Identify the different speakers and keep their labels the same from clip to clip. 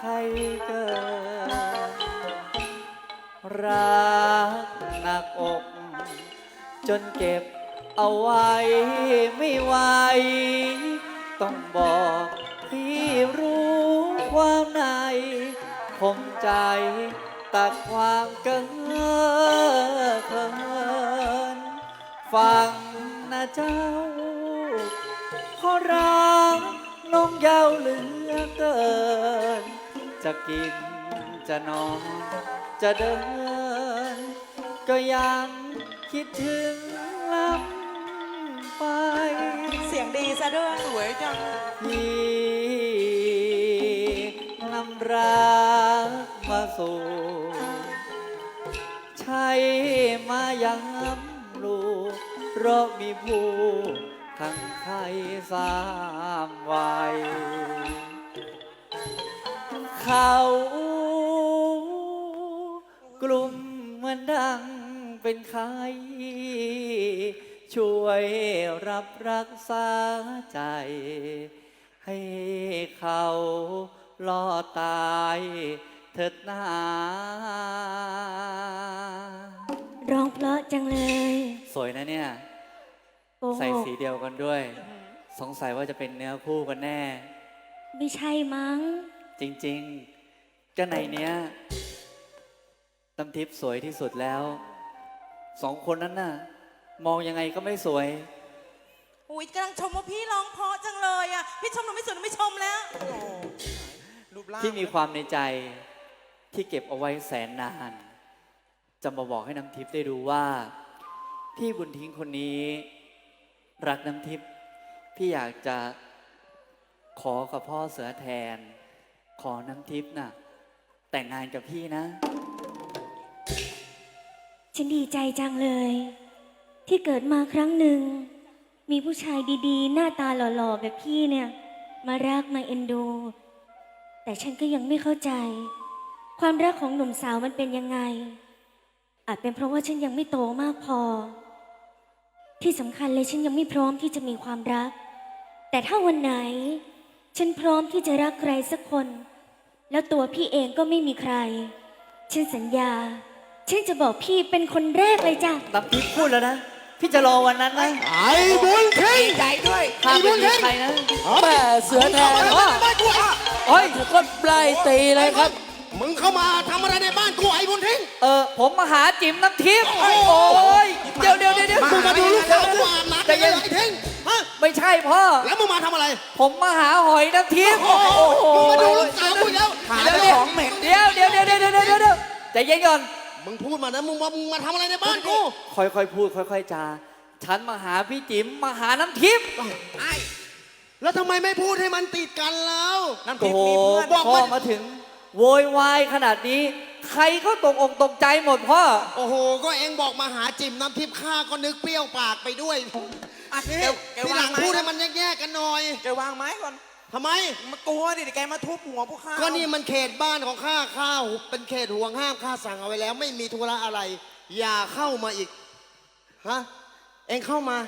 Speaker 1: ใครเกิดรักหนักอก จนเก็บเอาไว้ไม่ไหว ต้องบอกพี่รู้ความในคมใจตัดความเกินเคินฟังนะเจ้าเพราะรักน้องยาวเหลือเกิน จะกินจะนอน จะเดิน ก็ยังคิดถึงลำไป
Speaker 2: เสียงดีซะด้วยสวยจัง
Speaker 1: พี่นำรักมาสู่ใช่มาย้ำลูกเพราะมีผู้ทั้งไทยสามวัย เขากลุ่มเหมือนดังเป็นใคร ช่วยรับรักษาใจ ให้เขารอดตายเถิดนา
Speaker 3: ร้องเพราะจังเลย
Speaker 1: สวยนะเนี่ย
Speaker 3: โกห
Speaker 1: ใส่
Speaker 3: ก
Speaker 1: สีเดียวกันด้วย สงสัยว่าจะเป็นเนื้อคู่กันแน่
Speaker 3: ไม่ใช่มั้ง
Speaker 1: จริงๆก็ในเนี้ยน้ำทิพย์สวยที่สุดแล้ว สองคนนั้นน่ะ มองยังไงก็ไม่สวย
Speaker 2: อุ้ยกำลังชมว่าพี่ร้องเพราะจังเลยอะ พี่ชมหนูไม่สวยหนูไม่ชมแล้ว
Speaker 4: รูปร่าง
Speaker 1: ที่มีความในใจที่เก็บเอาไว้แสนนาน จะมาบอกให้น้ำทิพย์ได้รู้ว่า พี่บุญทิ้งคนนี้ รักน้ำทิพย์พี่อยากจะขอกับพ่อเสือแทน ขอน้ำทิพย์น่ะ แต่งงานกับพี่นะ
Speaker 3: ฉันดีใจจังเลย ที่เกิดมาครั้งหนึ่ง มีผู้ชายดีๆ หน้าตาหล่อๆ แบบพี่เนี่ย มารักมาเอ็นดู แต่ฉันก็ยังไม่เข้าใจ ความรักของหนุ่มสาวมันเป็นยังไง อาจเป็นเพราะว่าฉันยังไม่โตมากพอ ที่สำคัญเลยฉันยังไม่พร้อมที่จะมีความรัก แต่ถ้าวันไหน ฉันพร้อมที่จะรักใครสักคน แล้วตัวพี่เองก็ไม่มีใคร ฉันสัญญา ฉันจะบอกพี่เป็นคนแรกเลยจ้ะ
Speaker 1: น้ำทิพย์พูดแล้วนะ พี่จะรอวันนั้นนะ
Speaker 4: ไอ้บุญทิ้งใจด้วย
Speaker 1: ห้ามไปมีใครนะ
Speaker 5: แม่เสือแทน
Speaker 4: มึงเข้ามาในบ้านกูอะ
Speaker 1: โอ้ย
Speaker 5: ก็ไล่ตีเลยครับ
Speaker 4: มึงเข้ามาทำอะไรในบ้านกูไอ้บุญทิ้ง
Speaker 1: เออผมมาหาจิ๋มน้ำทิพย์โอ้ยเดี๋ยวเดี๋ยวเดี๋ยวเดี๋ยว
Speaker 4: มึงมาดูลูกสาวกูอาบน้ำ
Speaker 1: ใจ
Speaker 4: ได้ไง
Speaker 1: เย็น
Speaker 4: ไอ้ทิ้งฮะ
Speaker 1: ไม่ใช่พ่อ
Speaker 4: แล้วมึงมาทำอะไร
Speaker 1: ผมมาหาหอยน้ำทิพย์
Speaker 4: โอ้โหมาดูลูกสาวกูอีแล้ว
Speaker 1: หาเจ้าของเม็นเดี๋ยวเดี๋ยวเดี๋ยวเดี๋ยวเดี๋ยวเดี๋ยวเยเย็นก่อน
Speaker 4: มึงพูดมานะมึงว่ามึงมาทำอะไรในบ้านกู
Speaker 1: ค่อยๆพูดค่อยๆจาฉันมาหาพี่จิ๋มมาหาน้ำทิพย์ไอ้
Speaker 4: แล้วทำไมไม่พูดให้มันติดกันแล้ว
Speaker 1: น้ำทิพ
Speaker 4: ย์มีเพื่
Speaker 1: อ
Speaker 4: นบอพ่อ
Speaker 1: มาถึงโวยวายขนาดนี้ ใครก็ตกอกตกใจหมดพ่อ
Speaker 4: โอ้โห ก็เองบอกมาหาจิ๋มน้ำทิพย์ข้าก็นึกเปรี้ยวปากไปด้วย นี่ทีหลังพูดให้มันแยกๆกันหน่อย
Speaker 6: แกวางไม้ก่อน
Speaker 4: ทำไม
Speaker 6: มากลัวดิเดี๋ยวแกมาทุบหัวพวกข้า
Speaker 4: ก็นี่มันเขตบ้านของข้าข้าเป็นเขตห่วงห้ามข้าสั่งเอาไว้แล้ว ไม่มีธุระอะไร อย่าเข้ามาอีกฮะเองเข้ามา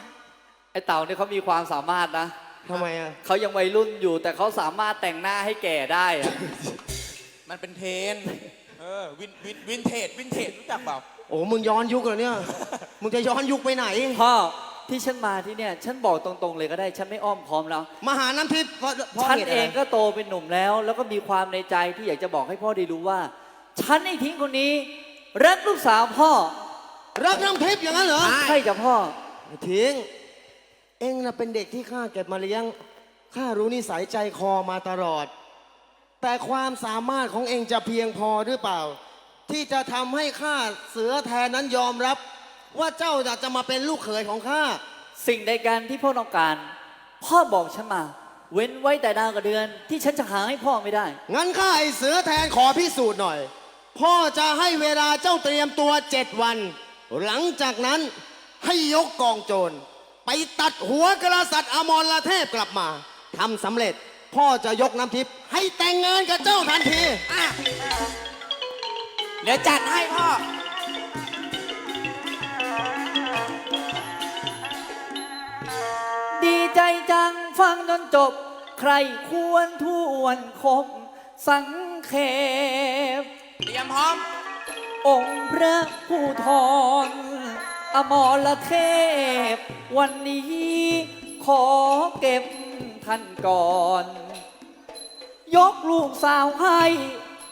Speaker 1: ไอ้เต่าเนี่ยเขามีความสามารถนะ
Speaker 4: ทำไมอะ
Speaker 1: เขายังวัยรุ่นอยู่ แต่เขาสามารถแต่งหน้าให้แก่ได้อะ
Speaker 6: มันเป็นเทรนด์เออวินวินวินเทจวินเทจรู้จักเปล่า
Speaker 4: โอ้มึงย้อนยุคเหรอเนี่ย มึงจะย้อนยุคไปไหน
Speaker 1: พ่อ ที่ฉันมาที่เนี่ย ฉันบอกตรงๆเลยก็ได้ฉันไม่อ้อมค้อมแล้ว
Speaker 4: มาหาน้ำทิพย์เพราะเพราะ
Speaker 1: ฉัน
Speaker 4: เหตุ
Speaker 1: เอ
Speaker 4: อะไร
Speaker 1: งก็โตเป็นหนุ่มแล้ว แล้วก็มีความในใจที่อยากจะบอกให้พ่อได้รู้ว่า ฉันไอ้ทิ้งคนนี้รักลูกสาวพ่อ
Speaker 4: รักน้ำทิพย์อย่างนั้นเหรอ
Speaker 1: ใช่จ้ะพ่อ
Speaker 4: ทิ้ง เองน่ะเป็นเด็กที่ข้าเก็บมาเลี้ยงข้ารู้นิสัยใจคอมาตลอด แต่ความสามารถของเองจะเพียงพอหรือเปล่า ที่จะทำให้ข้าเสือแทนนั้นยอมรับ ว่าเจ้าอยากจะมาเป็นลูกเขยของข้า
Speaker 1: สิ่งใดการที่พ่อต้องการ พ่อบอกฉันมา เว้นไว้แต่ดาวกับเดือน ที่ฉันจะหาให้พ่อไม่ได้
Speaker 4: งั้นข้าไอเสือแทนขอพิสูจน์หน่อย พ่อจะให้เวลาเจ้าเตรียมตัวเจ็ดวัน หลังจากนั้นให้ยกกองโจร ไปตัดหัวกษัตริย์อมรเทพกลับมาทำสำเร็จ พ่อจะยกน้ำทิพย์ให้แต่งงานกับเจ้าทันที
Speaker 6: เดี๋ยวจัดให้พ่อ
Speaker 1: ใจจังฟังจนจบ ใครควรทวนคบสัง
Speaker 7: เขบ
Speaker 8: เตรียมพร้อม
Speaker 7: องค์พระผู้ทรอมรเทพ วันนี้ขอเก็บท่านก่อน ยกลูกสาวให้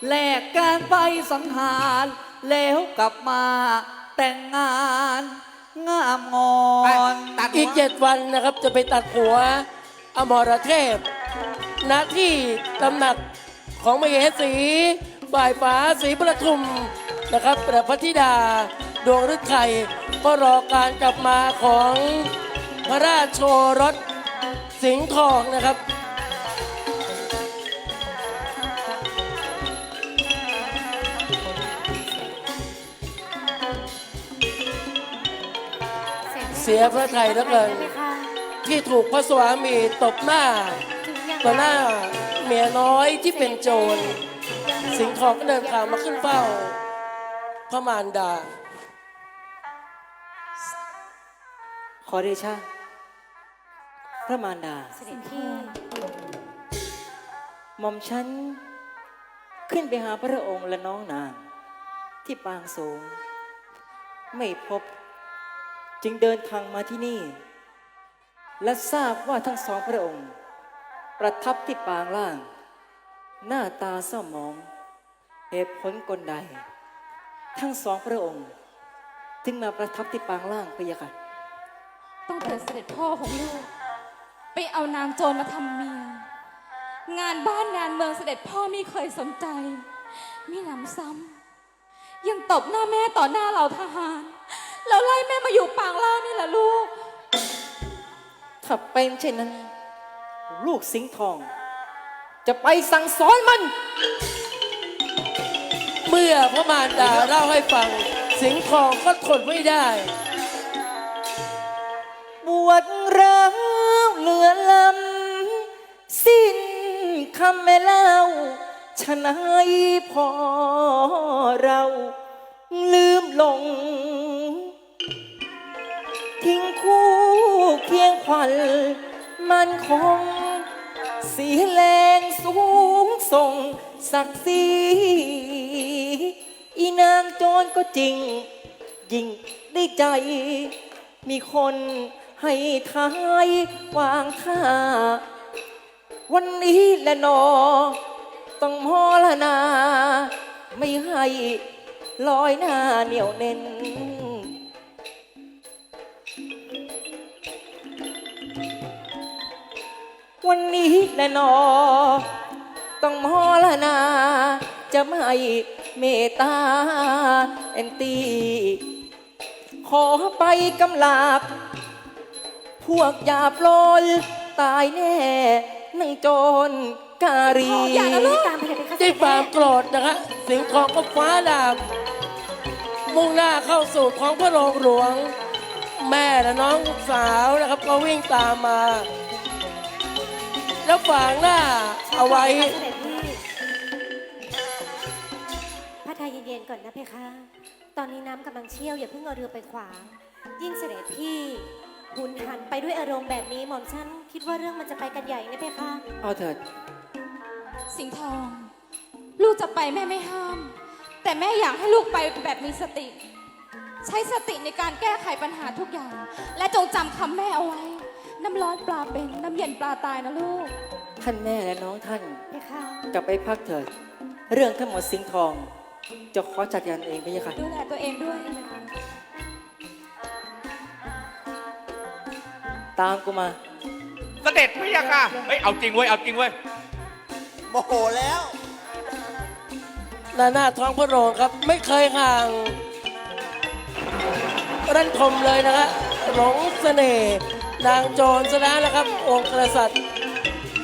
Speaker 7: แลกการไปสังหาร แล้วกลับมาแต่งงาน งามงอ
Speaker 8: ไป
Speaker 7: น
Speaker 8: ตัดหัว
Speaker 5: อีกเจ็ดวันนะครับจะไปตัดหัวอมรเทพณที่ตำหนักของมเหสีฝ่ายฟ้าศรีประทุมนะครับพระพระธิดาดวงฤทัยก็รอการกลับมาของพระราชโชรสสิงห์ทองนะครับ เสียพระไทยเหลือเกินที่ถูกพระสวามีตบหน้าต่อหน้าเมียน้อยที่เป็นโจร สิงห์ทองก็เดินทางมาขึ้นเฝ้า พระมารดา
Speaker 7: ขอเดชะพระมารดา
Speaker 3: เสด็จพี่
Speaker 7: หม่อมฉัน ขึ้นไปหาพระองค์และน้องนาง ที่ปางสูง ไม่พบ จึงเดินทางมาที่นี่ และทราบว่าทั้งสองพระองค์ ประทับที่ปางล่าง หน้าตาเศร้าหมอง เหตุผลกลใด ทั้งสองพระองค์จึงมาประทับที่ปางล่างพะยะค่ะ
Speaker 2: ตั้งแต่เสด็จพ่อของลูก ไปเอานางโจรมาทำเมีย งานบ้านงานเมืองเสด็จพ่อไม่เคยสนใจมีหนำซ้ำยังตบหน้าแม่ต่อหน้าเหล่าทหาร แล้วไล่แม่มาอยู่ปางล่างนี่แหละลูก
Speaker 7: ถ้าเป็นเช่นนั้น ลูกสิงห์ทอง จะไปสั่งสอนมัน
Speaker 5: เมื่อพระมารดาเล่าให้ฟัง สิงห์ทองก็ทนไม่ได้
Speaker 7: บวชร้าวเหลือลำ สิ้นคำแม่เล่าชนายพอเรา ลืมลง ทิ้งคู่เคียงขวัญมันคง สีแรงสูงส่งศักดิ์ศรีอีนางโจรก็จริง ยิ่งได้ใจ มีคนให้ทายวางท่า วันนี้และนอ ต้องมอละนา ไม่ให้ลอยหน้าเหนียวเน้น วันนี้แน่นอ ต้องมอละนา จะไม่เมตตาเอนตีขอไปกำลาบ พวกยาปลอยตายแน่นังโจรการี
Speaker 2: อย่านะลูก
Speaker 3: ตามไปเลยไปค่ะ
Speaker 5: ด้วยความโกรธนะคะสิงห์ทองก็ฟ้าดาบมุ่งหน้าเข้าสู่ท้องพระโรงหลวง แม่และน้องสาวนะครับ ก็วิ่งตามมา แล้วฝางหน้า เอาไว้
Speaker 3: เสด็จพี่พระไทยเย็นๆก่อนนะเพคะ ตอนนี้น้ำกำลังเชี่ยวอย่าเพิ่งเอาเรือไปขวาง ยิ่งเสด็จพี่หุนหันไปด้วยอารมณ์แบบนี้หม่อมฉันคิดว่าเรื่องมันจะไปกันใหญ่นะเพคะ
Speaker 7: เอาเถิด
Speaker 2: สิงห์ทอง ลูกจะไปแม่ไม่ห้าม แต่แม่อยากให้ลูกไปแบบมีสติ ใช้สติในการแก้ไขปัญหาทุกอย่าง และจงจำคำแม่เอาไว้ น้ำร้อนปลาเป็น น้ำเย็นปลาตายนะลูก
Speaker 7: ท่านแม่และน้องท่าน
Speaker 3: เพคะ
Speaker 7: กลับไปพักเถิด เรื่องทั้งหมดสิงห์ทอง จะขอจัดการเองพี่ยะค่ะ
Speaker 2: ดูแลตัวเองด้วย
Speaker 7: ตามกูมา
Speaker 8: เสด็จพระยาค่ะเฮ้ย เอาจริงเว้ย เอาจริงเว้ย
Speaker 9: โมโหแล้ว
Speaker 5: หน้าหน้าท้องพระโรงครับ ไม่เคยห่างรันทมเลยนะครับหลงเสน่ห์ นางโจรซะแล้วนะครับ องค์กษัตริย์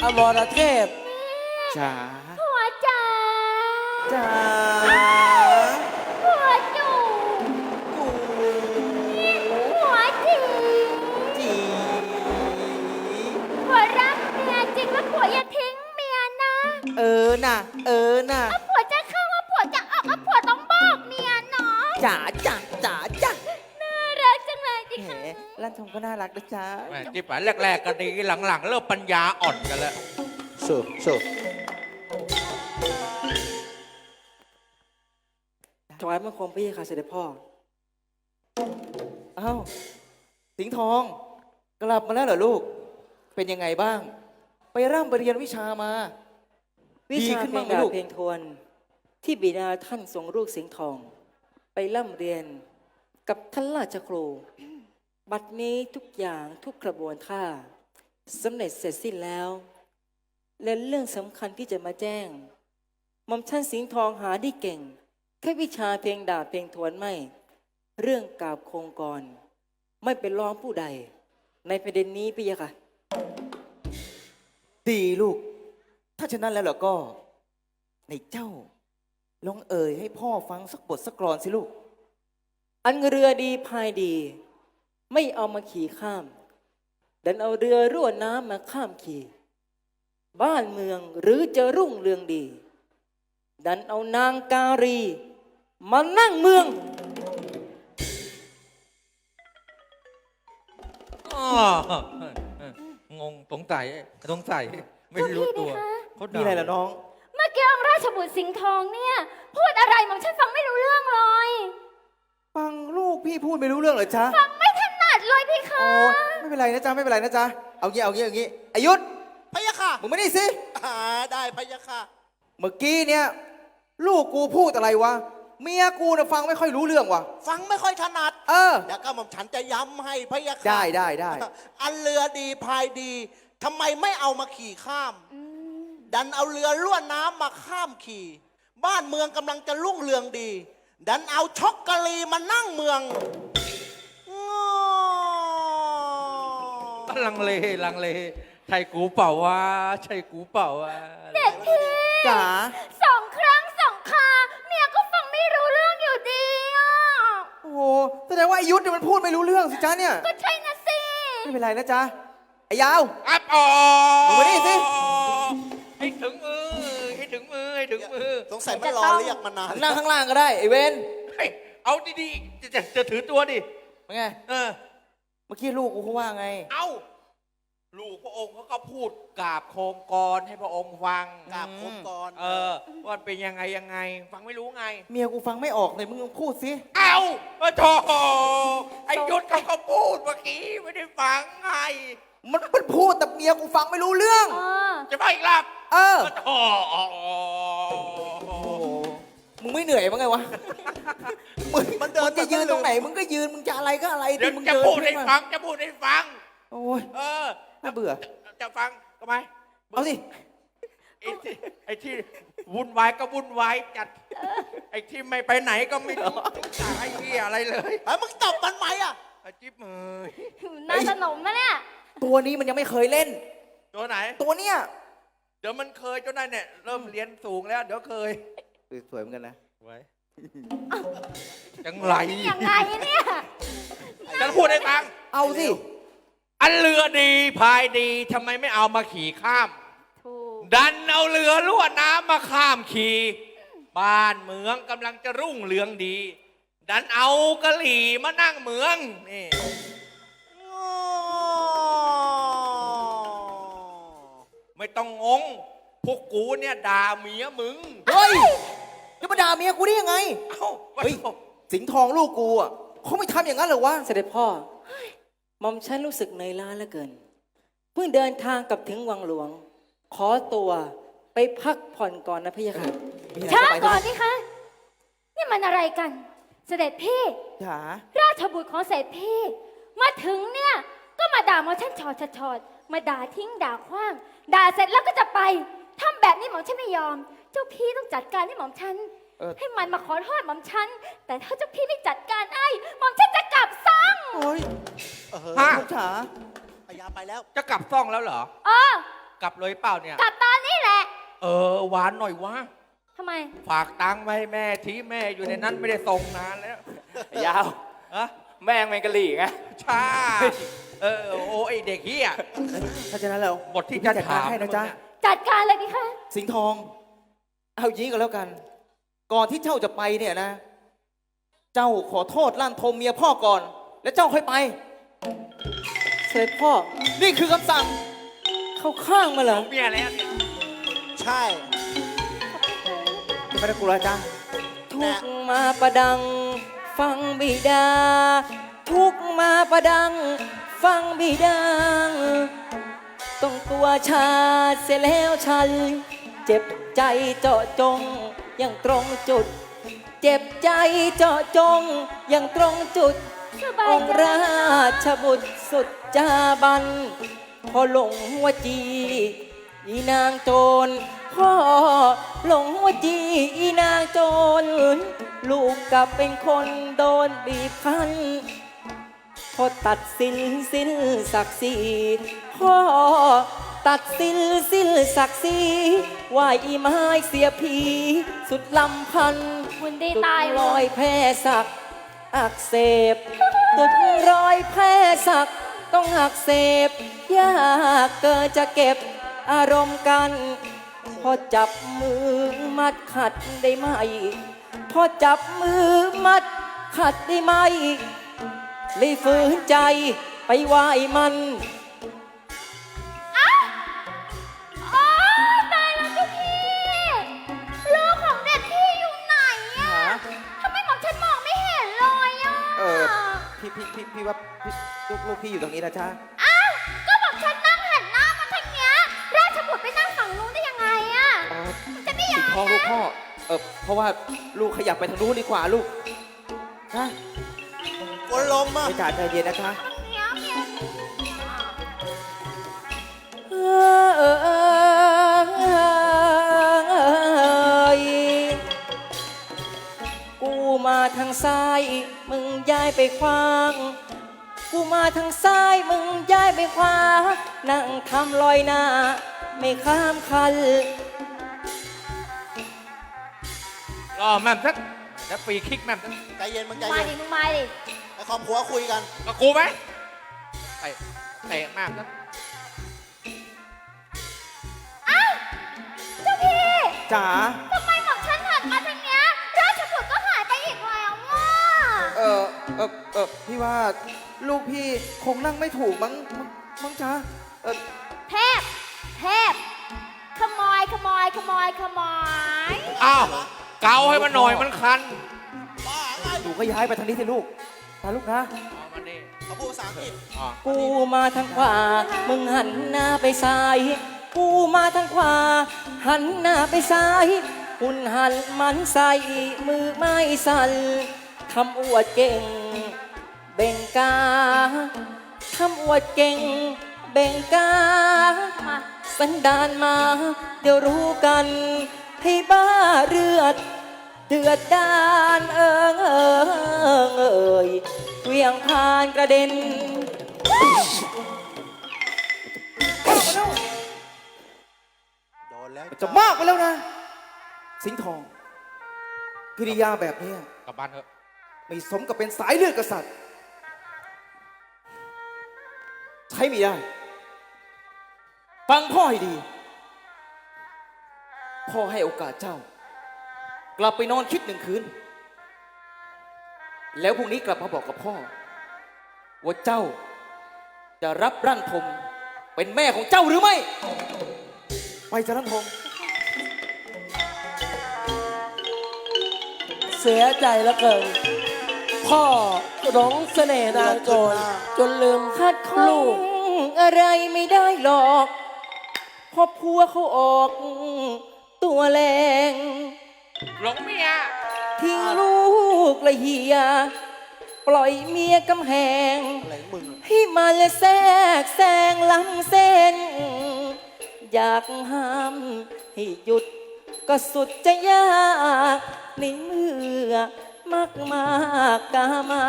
Speaker 5: อมรเทพ
Speaker 8: จ๋า
Speaker 3: หัวจ๋า
Speaker 7: จ้า
Speaker 3: หัวจูหัวจีหัวรักเมียจริงแล้วผัวอย่าทิ้งเมียนะ
Speaker 7: เออน่ะ เออน่ะ
Speaker 3: ผัวจะเข้าว่าผัวจะออกว่าผัวต้องบอกเมียเนาะ
Speaker 7: จ๋าจ๋าจ๋าจ๋า ลั่นทมก็น่ารักนะจ๊ะ
Speaker 8: แม่ที่ป่านแรกๆก็ดีหลังๆ เริ่มปัญญาอ่อนกันแล้ว
Speaker 9: สู้สู้
Speaker 7: ถวายบังคมพี่ค่ะเสด็จพ่อ
Speaker 10: อ้าวสิงห์ทอง กลับมาแล้วเหรอลูก เป็นยังไงบ้าง ไปร่ำไปเรียนวิชามา
Speaker 7: วิชา
Speaker 10: ดีขึ้น
Speaker 7: เพล
Speaker 10: บ้าง
Speaker 7: ง
Speaker 10: ไหม
Speaker 7: ดา
Speaker 10: ลู
Speaker 7: บ
Speaker 10: ก
Speaker 7: เพลงทวน ที่บิดาท่านทรงลูกสิงห์ทอง ไปร่ำเรียนกับท่านราชครู บัดนี้ทุกอย่างทุกกระบวนท่าสำเร็จเสร็จสิ้นแล้ว และเรื่องสำคัญที่จะมาแจ้งหม่อมท่านสิงห์ทองหาได้เก่ง แค่วิชาเพลงดาบเพลงทวนไม่ เรื่องกาบโคงกร ไม่เป็นรองผู้ใด ในประเด็นนี้พี่ยะค่ะ
Speaker 10: ดีลูก ถ้าฉะนั้นแล้วเหรอก็ ในเจ้า ลองเอ่ยให้พ่อฟังสักบทสักกรอนสิลูก
Speaker 7: อันเรือดีพายดี ไม่เอามาขี่ข้าม ดันเอาเรือรั่วน้ำมาข้ามขี่ บ้านเมืองหรือจะรุ่งเรืองดี ดันเอานางการี มานั่งเมือง
Speaker 8: อ้องงสงสัยสงสัยไม่รู้ตัวเขา
Speaker 10: มีอะไรล่ะน้อง
Speaker 3: เมื่อกี้องค์ราชบุตรสิงห์ทองเนี่ย พูดอะไรหม่อมฉันฟังไม่รู้เรื่องเลย
Speaker 10: ฟังลูกพี่พูดไม่รู้เรื่องเหรอจ๊ะ
Speaker 3: ฟังไม่ถนั ดเลยพี่คะ
Speaker 10: โอ้ไม่เป็นไรนะจ๊ะไม่เป็นไรนะจ๊ะเอางี้เอางี้เอางี้อายุธ
Speaker 9: พะยะค่ะ
Speaker 10: มึงไม่ได้สิ
Speaker 9: อ่าได้พะยะค่ะ
Speaker 10: เมื่อกี้เนี่ย ลูกกูพูดอะไรวะเมียกูน่ะฟังไม่ค่อยรู้เรื่องวะ
Speaker 9: ฟังไม่ค่อยถนัด
Speaker 10: เออ
Speaker 9: เดี๋ยวก็หม่อมฉันจะย้ำให้พะยะค่ะ
Speaker 10: ได้ได้ได้
Speaker 9: อันเรือดีพายดีทำไมไม่เอามาขี่ข้าม ดันเอาเรือล่วน้ำมาข้ามขี่ บ้านเมืองกำลังจะรุ่งเรืองดี ดันเอาช็อกโกแลีมานั่งเมืองง้ อ
Speaker 8: ลังเลลังเลใช่กูเปล่าวะใช่กูเปล่าวะ
Speaker 10: จ๋า
Speaker 3: สองครั้งสองคราเมียก็ฟังไม่รู้เรื่องอยู่ดีอะ
Speaker 10: โอ้โหแสดงว่าอายุธเนี่ยมันพูดไม่รู้เรื่องสิจ๊ะเนี่ย
Speaker 3: ก็ใช่นะสิ
Speaker 10: ไม่เป็นไรนะจ๊ะ ไอ้ยาว
Speaker 8: อัพอ๋อ
Speaker 10: มึงมานี่สิ
Speaker 8: ให้ถึงมือให้ถึงมือให้ถึงมือ
Speaker 9: สงสัยมันรอเรียกมานาน
Speaker 10: นั่งข้างล่างก็ได้ไอ้เวน
Speaker 8: เฮ้ยเอาดีๆจะจะจะถือตัวดิ
Speaker 10: เป็นไง
Speaker 8: เออ
Speaker 10: เมื่อกี้ลูกกูเขาว่าไง
Speaker 8: เอาลูกพระองค์เขาก็พูดกราบโคงกรให้พระองค์ฟัง
Speaker 9: กราบผมก่อน
Speaker 8: เออ ว่าเป็นยังไงยังไง ฟังไม่รู้ไง
Speaker 10: เมียกูฟังไม่ออกเลยมึงพูดสิ
Speaker 8: เอาโอ้โถไอ้ยุทธเขาก็พูดเมื่อกี้ไม่ได้ฟังไง
Speaker 10: มันมันพูดแต่เมียกูฟังไม่รู้เรื่อง
Speaker 3: เออ
Speaker 8: จะไปอีกลับ
Speaker 10: เออ
Speaker 8: โอ้โถ
Speaker 10: โอ้โห มึงไม่เหนื่อยมั้างไงวะ มึง
Speaker 9: มันเดิน
Speaker 10: มึงจะยืน
Speaker 9: มันไม่
Speaker 10: ตรงไหน มึงก็ยืน มึงจะอะไรก็อะไร
Speaker 8: เดี๋ยว
Speaker 10: ที่มึง
Speaker 8: จะ
Speaker 10: เดิน
Speaker 8: พูดให้
Speaker 10: ขึ้น
Speaker 8: ฟั
Speaker 10: มาง
Speaker 8: จะพูดให้ฟัง
Speaker 10: โอ้ย
Speaker 8: เออ
Speaker 10: น่าเบื่อ
Speaker 8: จะจะฟังทำไม
Speaker 10: เอาสิ
Speaker 8: ไอ้ที่ไอ้ที่วุ่นวายก็วุ่นวายจัด ไอ้ที่ไม่ไปไหนก็ไม่รู้จักไอ้เหี้ยอะไรเลย
Speaker 9: ไอ้ยมึงตบมันไหมอะ
Speaker 8: ไอ้จิ๊บมือ
Speaker 3: น่าสนมนะเนี่ย
Speaker 10: ตัวนี้มันยังไม่เคยเล่น
Speaker 8: ตัวไหน
Speaker 10: ตัวเนี้ย
Speaker 8: เดี๋ยวมันเคยจนได้เนี่ย เริ่มเรียนสูงแล้ว เดี๋ยวเคย
Speaker 10: สวยเหมือนกันนะ
Speaker 8: ไว้จังไร
Speaker 3: ยังไงเนี่ย
Speaker 8: จะพูดให้ฟัง
Speaker 10: เอาสิ
Speaker 8: อันเรือดีพายดีทำไมไม่เอามาขี่ข้าม
Speaker 3: ถูก
Speaker 8: ดันเอาเรือลวดน้ำมาข้ามขี่บ้านเมืองกำลังจะรุ่งเรืองดี ดันเอากะหลี่มานั่งเมืองนี่ไม่ต้องงงพวกกูเนี่ยด่าเมียมึง
Speaker 10: เฮ้ย จะมาด่าเมียกูได้ยังไง
Speaker 8: เอ้า
Speaker 10: เฮ้ย สิงห์ทองลูกกูอะเขาไม่ทำอย่างนั้นเหรอวะ
Speaker 7: เสด็จพ่อหม่อมฉันรู้สึกเหนื่อยล้าเหลือเกิน เพิ่งเดินทางกลับถึงวังหลวง ขอตัวไปพักผ่อนก่อนนะพี่ยะค่ะ
Speaker 3: ช้าก่อนนี่คะ นี่มันอะไรกัน เสด็จพี่
Speaker 10: จ๋า
Speaker 3: ราชบุตรของเสด็จพี่มาถึงเนี่ยก็มาด่าหมอฉันชอดชอดมาด่าทิ้งด่าขว้าง ด่าเสร็จแล้วก็จะไปทำแบบนี้หมอมฉันไม่ยอม เจ้าพี่ต้องจัดการให้หมอมฉัน
Speaker 10: เออ
Speaker 3: ให้มันมาขอโทษหมอมฉัน แต่ถ้าเจ้าพี่ไม่จัดการให้หมอมฉันจะกลับซ่อง
Speaker 10: โอ้ย
Speaker 9: เออ
Speaker 8: ฮะ
Speaker 10: ลูกจ๋า
Speaker 9: พยาไปแล้ว
Speaker 8: จะกลับซ่องแล้วเหรอ
Speaker 3: เออก
Speaker 8: ลับเลยเปล่าเนี่ย
Speaker 3: กลับตอนนี้แหละ
Speaker 8: เออ หวานหน่อยวะ
Speaker 3: ทำไม
Speaker 8: ฝากตังค์ไว้ให้แม่ที่แม่อยู่ในนั้นไม่ได้ส่งนานแล้ว
Speaker 7: ยาว
Speaker 8: อะ
Speaker 7: แม่งเป็นกะหรี่ไง
Speaker 8: ใช่เออ โอ้ไอเด็กเฮีย
Speaker 10: ถ้าฉะนั้นแล้ว
Speaker 8: บทที่จะ
Speaker 10: จัดกา
Speaker 8: ถารม
Speaker 10: ให้นะจ๊ะ
Speaker 3: จัดการเลยพี่คะ
Speaker 10: สิงห์ทอง เอาอย่างนี้ก็แล้วกัน ก่อนที่เจ้าจะไปเนี่ยนะ เจ้าขอโทษลั่นทมเมียพ่อก่อน แล้วเจ้าค่อยไป
Speaker 7: เสด็จพ่อ
Speaker 10: นี่คือคำสั่ง
Speaker 7: เข้าข้างมาเหรอ
Speaker 8: เมียแล้วเนี่ย
Speaker 9: ใช่
Speaker 10: จะไม่ได้กลัวจ้า
Speaker 7: ถูกไหมมาประดัง ฟังบิดา ทุกข์มาประดัง ฟังบิดาต้องตัวชาเสียแล้วฉัน เจ็บ ใจเจาะจงอย่างตรงจุด เจ็บใจเจาะจงอย่างตรงจุด
Speaker 3: สบาย
Speaker 7: องค์ราชบุตรสุดจาบัน พอหลงหัวจีอีนางโจรพ่อหลงหัวจีอีนางโจรลูกกลับเป็นคนโดนบีบคั้น พอตัดสินสิ้นศักดิ์ศรีพ่อ ตัดสินสิ้นศักดิ์ศรีว่าอีไม้เสียผี สุดลำพันธ์
Speaker 3: คุณได้
Speaker 7: ตุด
Speaker 3: ตาย
Speaker 7: รอยแพ้สัก อักเสบตุดรอยแพ้สัก ต้องอักเสบยากเกินจะเก็บอารมณ์กัน พอจับมือมัดขัดได้ไหม พอจับมือมัดขัดได้ไหมเลยฝืนใจไปไหว้มัน
Speaker 3: พี่พี่
Speaker 10: พี่พี่ว่าพี่ลูกลูกพี่อยู่ตรงนี้นะจ๊ะ
Speaker 3: อ้าวก็บอกฉันนั่งหันหน้ามาทางเนี้ยราชบุตรไปนั่งฝั่งนู้นได้ยังไงอะ
Speaker 10: อ๋อ
Speaker 3: ฉันไม่อยาก
Speaker 10: พ่อลูกพ่อ เออเพราะว่าลูกขยับไปทางนู้นดีกว่าลูกนะ
Speaker 4: ฝนลมอะ
Speaker 10: ไม่จ่าใจเย็นนะจ๊ะ
Speaker 3: เนี้ยเนี้ย
Speaker 7: เอย กูมาทางซ้าย มึงย้ายไปขวางกูมาทางซ้ายมึงย้ายไปขวา นั่งทำลอยหน้า ไม่ข้ามคัน
Speaker 8: รอแม่มสักแล้วฟรีคิกแม่มสัก
Speaker 4: ใจเย็นมึงใจ
Speaker 3: มา
Speaker 4: เย็น
Speaker 3: ดิมึงมาดิ
Speaker 4: ไอ้ครอบครัวคุยกัน
Speaker 8: กับกูไหมเตะเตะแม่มสัก
Speaker 3: เจ้าพี่
Speaker 10: จ๋า
Speaker 3: อเอ
Speaker 10: อเออพี่ว่าลูกพี่คงนั่งไม่ถูกมั้งมั้งมั้งจ๊ะเออ
Speaker 3: เทพ เทพ ขโมย ขโมย ขโมย ขโมย
Speaker 8: อ้าวเกาให้มันหน่อยมันคัน
Speaker 10: หนูก็ย้ายไปทางนี้สิลูกนะลูกนะ
Speaker 8: เอามานี่
Speaker 4: เขาพูดภาษาอังกฤษ
Speaker 8: อ๋อ
Speaker 7: กูมาทางขวา มึงหันหน้าไปซ้าย กูมาทางขวา หันหน้าไปซ้ายหุ่นหันมันใส่มือไม่สั่น ทำอวดเก่ง เบ่งกาทำอวดเก่ง เบ่งกา
Speaker 3: มา
Speaker 7: สันดานมา เดี๋ยวรู้กันให้บ้าเลือด เดือดดานเอิงเอิงเอ่ยเวียงผ่านกระเด็น
Speaker 4: โดนแล้ว
Speaker 10: มันจะมากไปแล้วนะ สิงห์ทองกิริยาแบบเนี้ย
Speaker 8: กลับบ้านเถอะ
Speaker 10: ไม่สมกับเป็นสายเลือดกษัตริย์ ใช้ไม่ได้ ฟังพ่อให้ดี พ่อให้โอกาสเจ้า กลับไปนอนคิดหนึ่งคืน แล้วพรุ่งนี้กลับมาบอกกับพ่อ ว่าเจ้าจะรับรั่นทมเป็นแม่ของเจ้าหรือไม่ ไปจะรั่นทม
Speaker 5: เสียใจแล้วเกิน พ่อหลงเสน่ห์นางโจรจนลืม
Speaker 7: ขัดข้
Speaker 5: ลู
Speaker 7: อง
Speaker 5: ก
Speaker 7: อะไรไม่ได้หรอกเพราะพัวเขาออก ตัวแรง
Speaker 8: หลงเมีย
Speaker 7: ทิ้งลูกละเหีย ปล่อยเมียกำแหง
Speaker 4: อะไรของมึงอะ
Speaker 7: ให้มันแทรกแซงล้ำเส้น อยากห้ามให้หยุดก็สุดจะยากในเมื่อ มากมากกามา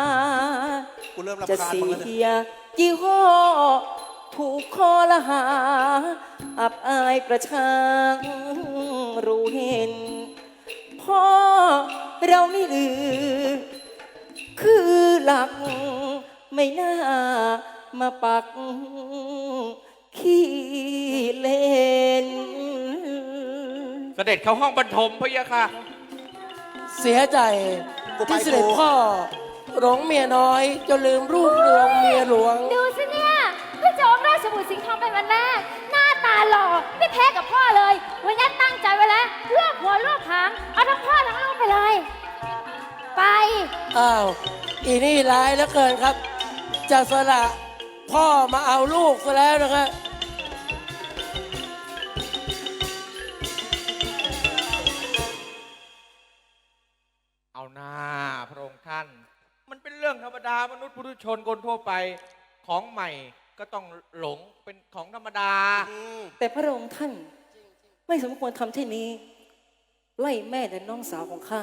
Speaker 4: กูเริ่มรำ
Speaker 7: จะ
Speaker 4: คาญ
Speaker 7: เสี
Speaker 4: มึงแล้วเนี่ย
Speaker 7: ยยี่ห้อ ถูกคอละหา อับอายประชางรู้เห็น พ่อเรานี่หรือ คือหลัก ไม่น่ามาปัก ขี้เล่น
Speaker 8: เสด็จเข้าห้องบรรทมพะยะค่ะ
Speaker 5: เสียใจ
Speaker 4: กูไป
Speaker 5: ที่เสด็จ
Speaker 4: กู
Speaker 5: พ่อหลงเมียน้อยจนลืมรูปเรืองเมียหลวง
Speaker 3: ดูสิเนี่ยพระโจอมราชบุตรสิงห์ทองเป็นวันแรก หน้าตาหล่อไม่แพ้กับพ่อเลย วันนี้ตั้งใจไว้แล้วรวบหัวรวบหางเอาทั้งพ่อทั้งลูกไปเลย
Speaker 5: อ้าว อีนี่ร้ายเหลือเกินครับ จะสละพ่อมาเอาลูกซะแล้วนะครับ
Speaker 8: พระองค์ท่าน มันเป็นเรื่องธรรมดามนุษย์ปุถุชนคนทั่วไปของใหม่ก็ต้องหลงเป็นของธรรมดา
Speaker 7: แต่พระองค์ท่าน ไม่สมควรทำเช่นนี้ ไล่แม่และน้องสาวของข้า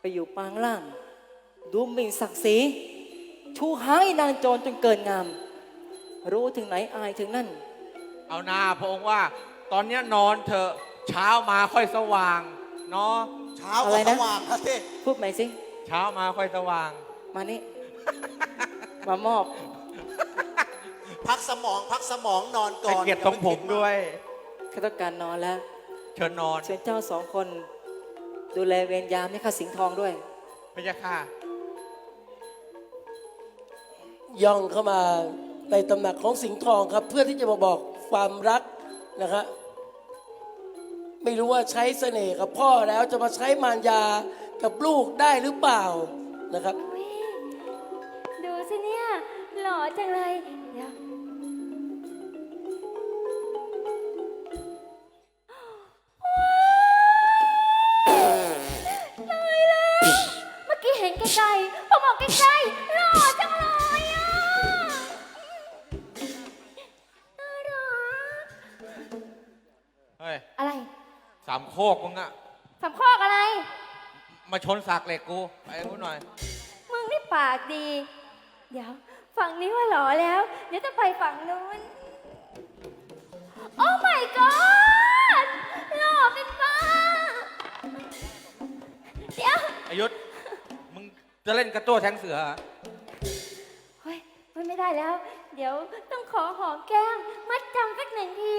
Speaker 7: ไปอยู่ปางล่าง ดูหมิ่นศักดิ์ศรีชูหายนางโจรจนเกินงาม รู้ถึงไหนอายถึงนั่น
Speaker 8: เอาหน้าพระองค์ว่า ตอนเนี้ยนอนเถอะเช้ามาค่อยสว่างเนาะ
Speaker 4: เช้า
Speaker 7: อะไร
Speaker 4: ก็
Speaker 7: นะ
Speaker 4: สว่างครับพี่
Speaker 7: พูดใหม่สิ
Speaker 8: เช้ามาค่อยสว่าง
Speaker 7: มานี่ มามอบ
Speaker 4: พักสมองพักสมองนอนก่
Speaker 8: ให้
Speaker 4: อน
Speaker 8: เกียรติทรงผมด้วย
Speaker 7: ข้าต้องการนอนแล้ว
Speaker 8: เชิญนอน
Speaker 7: เชิญเจ้าสองคน ดูแลเวรยามให้ข้าสิงห์ทองด้วย
Speaker 8: พระยาค่ะ
Speaker 5: ย่องเข้ามาในตำหนักของสิงห์ทองครับ เพื่อที่จะมาบอกความรักนะครับไม่รู้ว่าใช้เสน่ห์กับพ่อแล้วจะมาใช้มารยา กับลูกได้หรือเปล่านะครับ
Speaker 3: อุ๊ยดูสิเนี่ย หล่อจังเลย เดี๋ยวตายแล้ว เมื่อกี้เห็นไกลๆพอมองใกล้ๆหล่อจังเลยอะน่ารัก
Speaker 8: เฮ้ย
Speaker 3: อะไร
Speaker 8: สามโคกมึงอะ ชนสากเหล็กกูไปกูหน่อย
Speaker 3: มึงนี่ปากดี เดี๋ยว ฝั่งนี้ว่าหล่อแล้ว เดี๋ยวจะไปฝั่งนู้น โอ้ my god หล่อเป็นบ้า เดี๋ยว
Speaker 8: อายุธมึงจะเล่นกระตัวแทงเสือเหรอ
Speaker 3: เฮ้ยเฮ้ยไม่ได้แล้ว เดี๋ยวต้องขอหอมแก้ม มัดจำสักหนึ่งที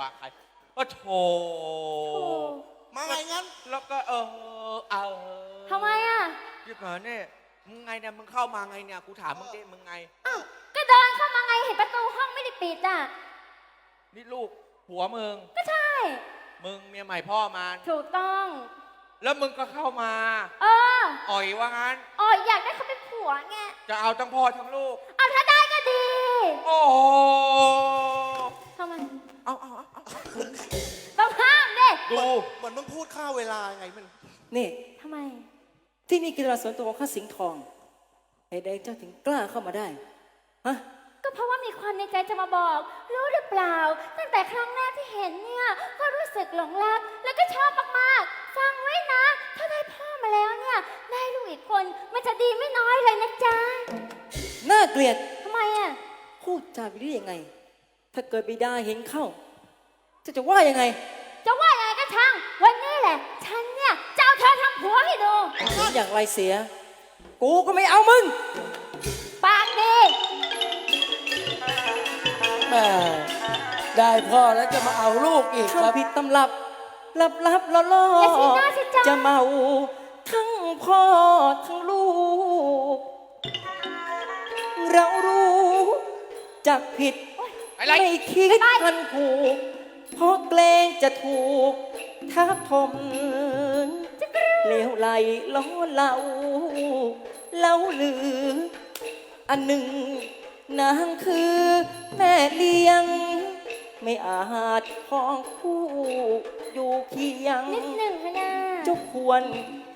Speaker 8: วะใครก็โถ
Speaker 4: มาไงงั้น
Speaker 8: แล้วก็เออเออ
Speaker 3: ทำไมอะ
Speaker 8: ยึดเหรอเนี่ยมึงไงเนี่ยมึงเข้ามาไงเนี่ยกูถามมึงดิมึงไง
Speaker 3: อ้าวก็เดินเข้ามาไงเห็นประตูห้องไม่ได้ปิดอะ
Speaker 8: นี่ลูกผัวมึง
Speaker 3: ก็ใช่
Speaker 8: มึงเมียใหม่พ่อมัน
Speaker 3: ถูกต้อง
Speaker 8: แล้วมึงก็เข้ามา
Speaker 3: เออ
Speaker 8: อ่อยว่างั้น
Speaker 3: อ๋ออยากได้เขาเป็นผัวไง
Speaker 8: จะเอาทั้งพ่อทั้งลูก
Speaker 3: เอาถ้าได้ก็ดี
Speaker 8: โอ้โห
Speaker 3: ทำไม
Speaker 8: เอาเอาเอาเอา
Speaker 3: ต้องห้ามดิ
Speaker 8: ดู
Speaker 4: เหมือนมึงพูดข้าวเวลาไงมัน
Speaker 7: นี่
Speaker 3: ทำไม
Speaker 7: ที่นี่คือตลาสวนตัวของข้าสิงห์ทองเหตุใดเจ้าถึงกล้าเข้ามาได้ฮะ
Speaker 3: ก็เพราะว่ามีความในใจจะมาบอก รู้หรือเปล่า ตั้งแต่ครั้งแรกที่เห็นเนี่ยก็รู้สึกหลงรัก แล้วก็ชอบมากๆ ฟังไว้นะ ถ้าได้พ่อมาแล้วเนี่ย ได้ลูกอีกคน มันจะดีไม่น้อยเลยนะจ๊ะ
Speaker 7: น่าเกลียด
Speaker 3: ทำไมอะ
Speaker 7: พูดจาไปได้ยังไง ถ้าเกิดบิดาเห็นเข้าจะจะว่ายังไง
Speaker 3: จะว่ายังไงก็ช่าง วันนี้แหละ ฉันเนี่ยจะเอาเธอทำผัวให้ดู
Speaker 7: เห็นอย่างไรเสีย กูก็ไม่เอามึง
Speaker 3: ปากดี
Speaker 5: แม่ได้พ่อแล้วจะมาเอาลูกอีกครับ
Speaker 7: ทำผิดตำรับลับลับล่อล่อ
Speaker 3: อย่าสีหน้าสิจ๊ะ
Speaker 7: จะเมาทั้งพ่อทั้งลูก เรารู้จักผิด
Speaker 8: อะไร
Speaker 7: ไม่คิดทันผูกเพราะเกรงจะถูกทับทมเลวไหลล้อเล่าเล่าลือ อันหนึ่ง นางคือแม่เลี้ยง ไม่อาจคองคู่อยู่เคียง
Speaker 3: นิดหนึ่งค่ะนะ
Speaker 7: เจ้าควร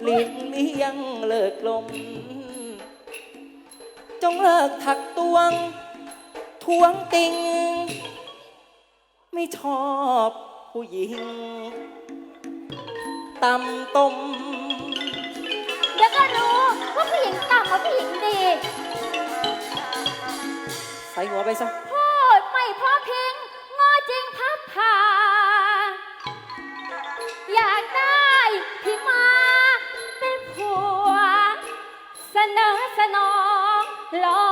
Speaker 7: หลีกเลี่ยงเลิกลม จงเลิกถักตวง ทวงติง ไม่ชอบผู้หญิงต่ำตม
Speaker 3: เดี๋ยวก็รู้ว่าผู้หญิงต่ำกว่าผู้หญิงดี
Speaker 7: ใส่หัวไปซะ
Speaker 3: พูดไม่พอเพิงงอจริงพับผ่าอยากได้พี่มาเป็นผัว เสนอสนองลอง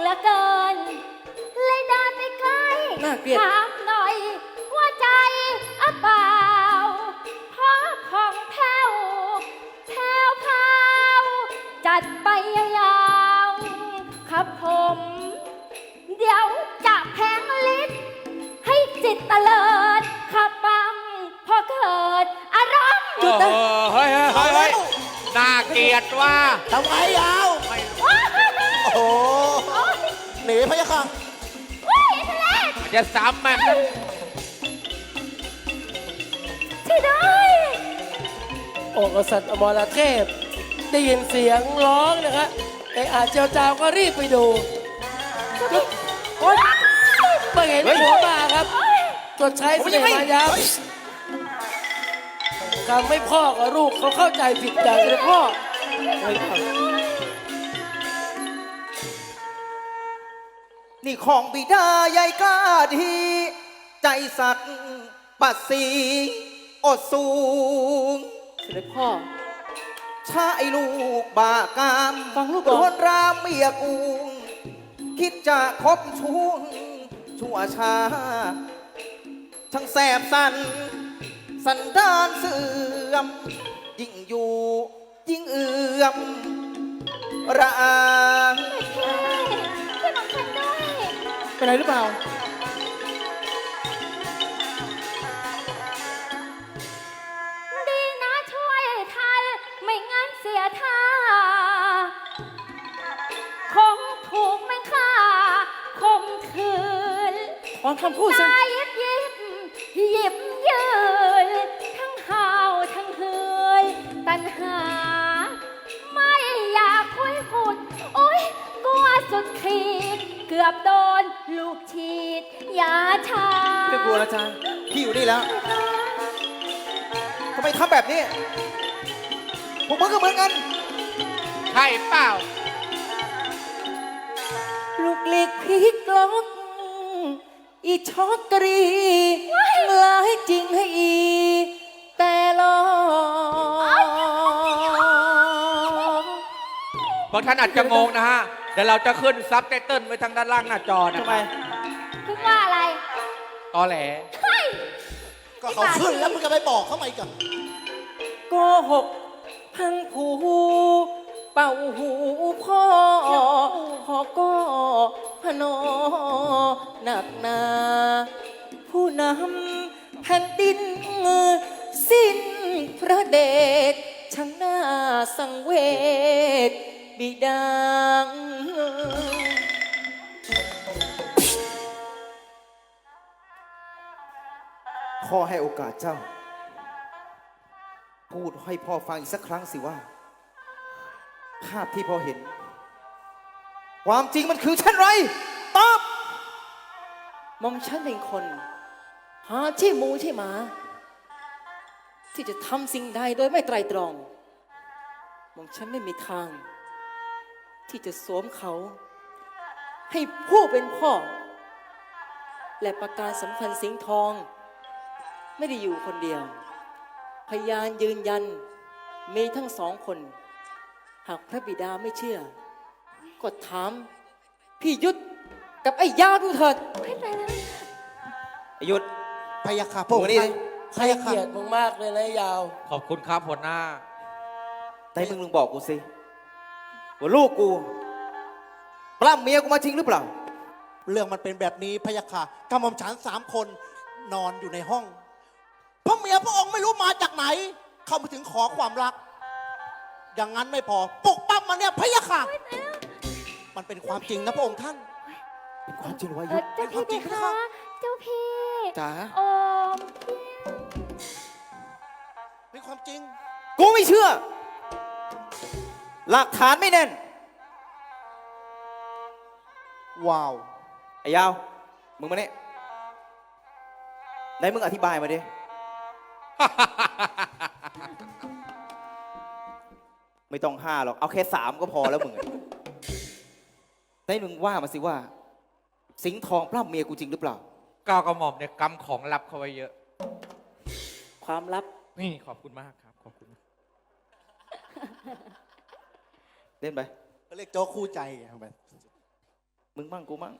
Speaker 3: เหลือเกิน เลยเดินไปใกล้ถามหน่อยว่าใจอะเปล่าเพราของแผ่วแผ่วพาวจัดไปยาวๆ
Speaker 7: ค
Speaker 3: รับผม เดี๋ยวจะแพงลิศให้จิต
Speaker 8: เต
Speaker 3: ลิดขับปังพอเกิดอารมณ์โอ้โ
Speaker 7: ห
Speaker 8: เฮ้ยเฮ้ยเฮ้ยเฮ้ยน่าเกลียดว่า
Speaker 11: ทำไมเอา โอ้ หนีพะยะค่ะ
Speaker 8: จะซ้ำมัน
Speaker 5: องค์กษัตริย์อมรเทพ ได้ยินเสียงร้องนะครับไอ้อาเจียวจาวก็รีบไปดูโอ๊ยไม่เห็นหัวมาครับตรวจใช้เสน่ห์มายาทำให้พ่อกับลูกเขาเข้าใจผิดอย่างเลยพ่อเฮ้ยค รับ
Speaker 10: นี่ของบิดาใหญ่กล้าดีใจสัตย์ปัดสีอดสูง
Speaker 5: เสด็จพ่อ
Speaker 10: ชายลูกบากาม
Speaker 5: ฟังลูกก่อน
Speaker 10: รวนรามเมียกูคิดจะคบชูงชั่วช้าช่างแสบสัน สันดานเสื่อม ยิ่งอยู่ ยิ่งเอื่อมระอา
Speaker 5: เป็นไรหรือเปล่า
Speaker 3: ดีนะช่วยทันไม่งั้นเสียท่า คงถูกไม่ฆ่าคงคืน
Speaker 5: ฟังคำพูดซะ
Speaker 3: ตายิบยิบหยิบยืนทั้งหาวทั้งเฮือยตันหา ไม่อยากคุยขุดโอ๊ยกลัวสุดขีดเกือบโดน ลั
Speaker 10: วนะจ๊ะพี่อยู่นี่แล้วทำไมทำแบบนี้พวกมึงก็เหมือนกัน
Speaker 8: ใช่เปล่า
Speaker 7: ลูกเล็กพริกล็อก อีช็อกกรีหลายจริงให้อี แต่หลอก
Speaker 8: บางท่านอาจจะงงนะฮะ เดี๋ยวเราจะขึ้นซับไตเติลไว้ทางด้านล่างหน้าจอนะ
Speaker 10: ทำ
Speaker 8: ค
Speaker 10: ไม
Speaker 8: รับ
Speaker 3: คือว่าอะไร
Speaker 8: ตอแหล
Speaker 11: ก็เขาขึ้นแล้วมึงจะไปบอกเขาไหมกัน
Speaker 7: โกหก พังผูเป่าหูพ่อพ่อก็พนอหนักหนา ผู้นำแผ่นดินสิ้นพระเดชช่างหน้าสังเวชบิดา
Speaker 10: พ่อให้โอกาสเจ้า พูดให้พ่อฟังอีกสักครั้งสิว่า ภาพที่พ่อเห็น ความจริงมันคือเช่นไร ตอบ
Speaker 7: มอมฉันเป็นคน หาใช่มูใช่หมา ที่จะทำสิ่งใดโดยไม่ไตรตรอง มอมฉันไม่มีทาง ที่จะสวมเขา ให้ผู้เป็นพ่อ และประการสำคัญสิงทอง ไม่ได้อยู่คนเดียว พยานยืนยัน มีทั้งสองคน หากพระบิดาไม่เชื่อ ก็ถาม พี่ยุทธกับไอ้ยาดูเถิด
Speaker 10: หยุด
Speaker 11: พะยะค่ะ
Speaker 10: พวกนี้
Speaker 5: ให้เกียรติมึงมากเลยนะยาว
Speaker 8: ขอบคุณครับหัวหน้า
Speaker 10: แต่มึงมึงบอกกูสิ ว่าลูกกูปล้ำเมียกูมาจริงหรือเปล่า
Speaker 9: เรื่องมันเป็นแบบนี้พะยะค่ะกำมอมฉันสามคนนอนอยู่ในห้องามาถึงขอความรัก อย่างนั้นไม่พอปลุกปั้มมาเนี่ยพะยะค่ะ มันเป็นความจริงนะพระองค์ท่าน
Speaker 10: เป็นความจริงวะ
Speaker 3: เอ
Speaker 10: ยุ
Speaker 3: อ
Speaker 10: ทธ
Speaker 3: เจ้าพี่เพคะเจ้าพี่
Speaker 10: จ๋า
Speaker 3: โอม
Speaker 9: เป็นความจริง
Speaker 10: กูไม่เชื่อ หลักฐานไม่แน่น
Speaker 9: ว้าว
Speaker 10: ไอ้ยาว มึงมาเนี่ยไหนมึงอธิบายมาดิ ไม่ต้องห้าหรอก เอาแค่สามก็พอแล้วมึงอะไหนมึงว่ามาสิว่า สิงห์ทองปล้ำเมียกูจริงหรือเปล่า
Speaker 8: ก้าวกระหม่อมเนี่ยกำของลับเขาไว้เยอะ
Speaker 7: ความลับ
Speaker 8: นี่ขอบคุณมากครับ ขอบคุณ
Speaker 10: เล่นไป
Speaker 9: ก็เรียกโจ๊กคู่ใจไงครับ
Speaker 10: มึงมั่งกูมั่ง